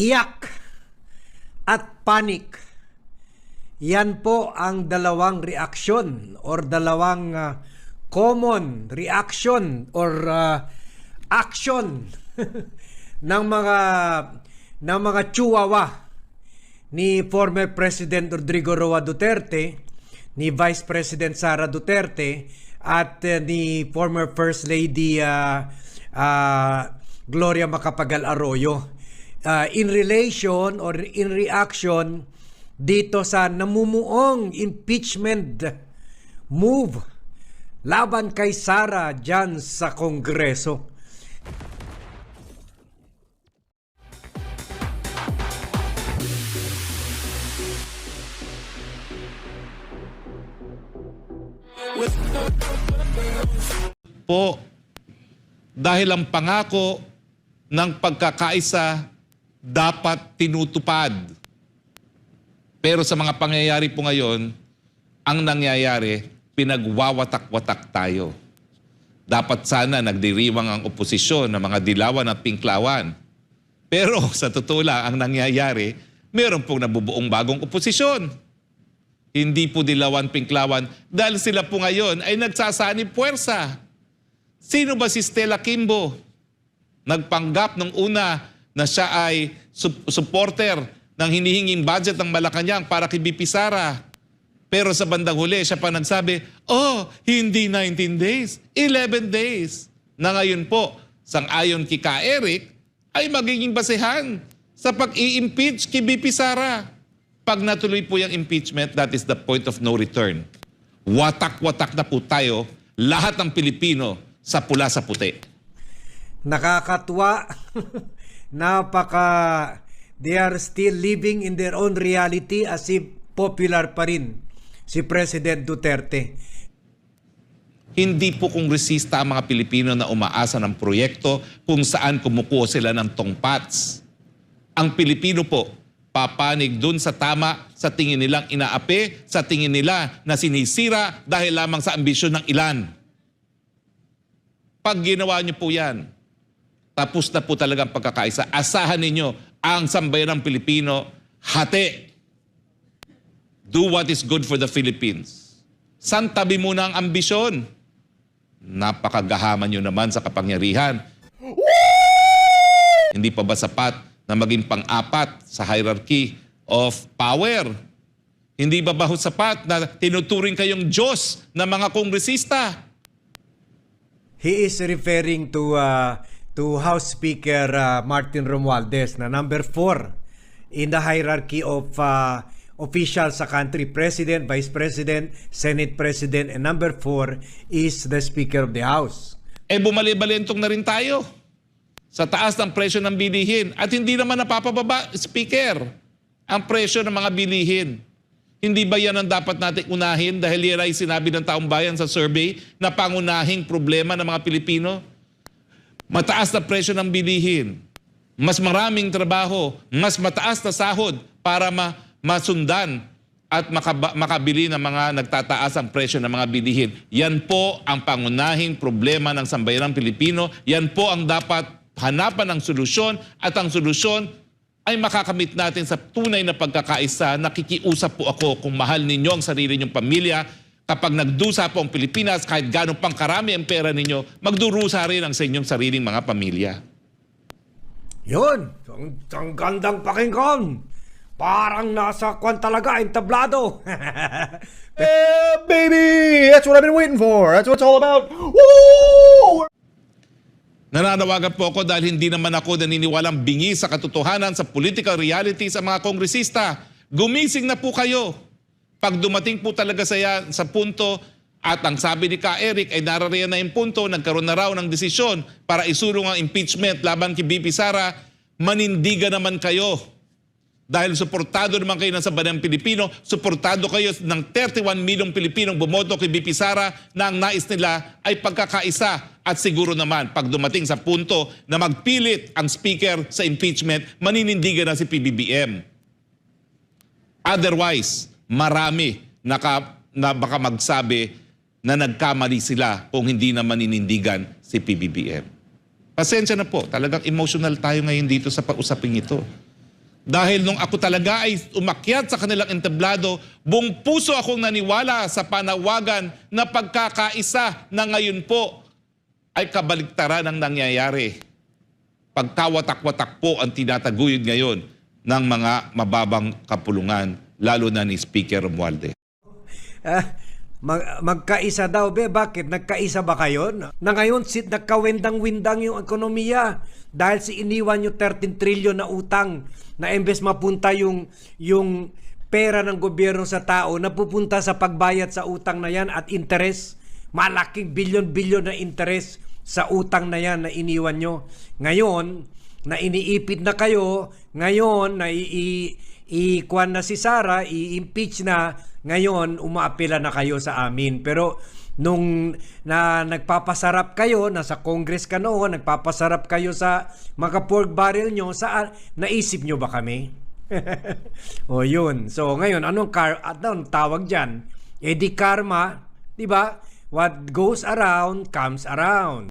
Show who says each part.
Speaker 1: Iyak at panic. Yan po ang dalawang reaksyon or dalawang ah, common reaction or ah, action ng mga ng mga chihuahua ni former President Rodrigo Roa Duterte, ni Vice President Sara Duterte at eh, ni former First Lady ah, ah, Gloria Macapagal Arroyo uh, in relation or in reaction dito sa namumuong impeachment move laban kay Sara dyan sa Kongreso.
Speaker 2: po dahil ang pangako ng pagkakaisa dapat tinutupad. Pero sa mga pangyayari po ngayon, ang nangyayari, pinagwawatak-watak tayo. Dapat sana nagdiriwang ang oposisyon ng mga dilawan at pinklawan. Pero sa totoo lang, ang nangyayari, meron pong nabubuong bagong oposisyon. Hindi po dilawan pinklawan dahil sila po ngayon ay nagsasanib puwersa. Sino ba si Stella Kimbo? Nagpanggap nung una na siya ay sup- supporter ng hinihinging budget ng Malacanang para kay BP Sara. Pero sa bandang huli, siya pa nagsabi, oh, hindi 19 days, 11 days. Na ngayon po, sang-ayon kay Ka Eric, ay magiging basehan sa pag-i-impeach kay BP Sara. Pag natuloy po yung impeachment, that is the point of no return. Watak-watak na po tayo, lahat ng Pilipino, sa pula sa puti.
Speaker 1: Nakakatuwa. Napaka they are still living in their own reality as if popular pa rin si President Duterte.
Speaker 2: Hindi po kongresista ang mga Pilipino na umaasa ng proyekto kung saan kumukuha sila ng tongpats. Ang Pilipino po, papanig dun sa tama sa tingin nilang inaapi, sa tingin nila na sinisira dahil lamang sa ambisyon ng ilan. Pag ginawa niyo po yan, tapos na po talaga ang pagkakaisa. Asahan ninyo ang sambayan ng Pilipino, hati. Do what is good for the Philippines. Santabi muna ang ambisyon. Napakagahaman nyo naman sa kapangyarihan. Hindi pa ba sapat na maging pang-apat sa hierarchy of power? Hindi ba ba sapat na tinuturing kayong Diyos ng mga kongresista?
Speaker 1: He is referring to uh, to House Speaker uh, Martin Romualdez na number 4 in the hierarchy of uh, officials sa country, President, Vice President, Senate President, and number 4 is the Speaker of the House.
Speaker 2: Eh bumali-balentong na rin tayo sa taas ng presyo ng bilihin. At hindi naman napapababa, Speaker, ang presyo ng mga bilihin. Hindi ba yan ang dapat natin unahin dahil yan ay sinabi ng taong bayan sa survey na pangunahing problema ng mga Pilipino? Mataas na presyo ng bilihin, mas maraming trabaho, mas mataas na sahod para ma- masundan at makabili ng mga nagtataas ang presyo ng mga bilihin. Yan po ang pangunahing problema ng sambayanang Pilipino. Yan po ang dapat hanapan ng solusyon at ang solusyon ay makakamit natin sa tunay na pagkakaisa. Nakikiusap po ako kung mahal ninyo ang sarili ninyong pamilya. Kapag nagdusa po ang Pilipinas, kahit gano'n pang karami ang pera ninyo, magdurusa rin ang sa inyong sariling mga pamilya.
Speaker 1: Yun, ang, ang gandang pakinggan. Parang nasa kwan talaga, entablado.
Speaker 3: Yeah, baby! That's what I've been waiting for. That's what it's all about. Woo!
Speaker 2: Nananawagan po ako dahil hindi naman ako naniniwalang bingi sa katotohanan sa political reality sa mga kongresista. Gumising na po kayo. Pag dumating po talaga sa, ya- sa punto at ang sabi ni Ka Eric ay narariyan na yung punto, nagkaroon na raw ng desisyon para isulong ang impeachment laban kay BP Sara, manindigan naman kayo. Dahil suportado naman kayo ng sabanang Pilipino, suportado kayo ng 31 milyong Pilipinong bumoto kay BP Sara na ang nais nila ay pagkakaisa. At siguro naman, pag dumating sa punto na magpilit ang speaker sa impeachment, maninindigan na si PBBM. Otherwise, marami naka, na baka magsabi na nagkamali sila kung hindi na maninindigan si PBBM. Pasensya na po, talagang emotional tayo ngayon dito sa pag-usaping ito. Dahil nung ako talaga ay umakyat sa kanilang entablado, buong puso akong naniwala sa panawagan na pagkakaisa na ngayon po ay kabaliktaran ang nangyayari. Pagkawatak-watak po ang tinataguyod ngayon ng mga mababang kapulungan, lalo na ni Speaker Romualdez.
Speaker 1: Ah, mag- magkaisa daw be bakit? Nagkaisa ba kayo? Na ngayon sit nagkawendang-windang yung ekonomiya. Dahil si iniwan yung 13 trillion na utang na embes mapunta yung yung pera ng gobyerno sa tao napupunta sa pagbayad sa utang na yan at interest malaking bilyon-bilyon na interest sa utang na yan na iniwan nyo. Ngayon na iniipit na kayo. Ngayon na i, i ikuan na si Sara, i-impeach na, ngayon umaapela na kayo sa amin. Pero nung na nagpapasarap kayo, nasa Congress ka noon, nagpapasarap kayo sa mga pork barrel nyo, sa, naisip nyo ba kami? o yun. So ngayon, anong, car, anong tawag dyan? Eh karma, di ba? What goes around comes around.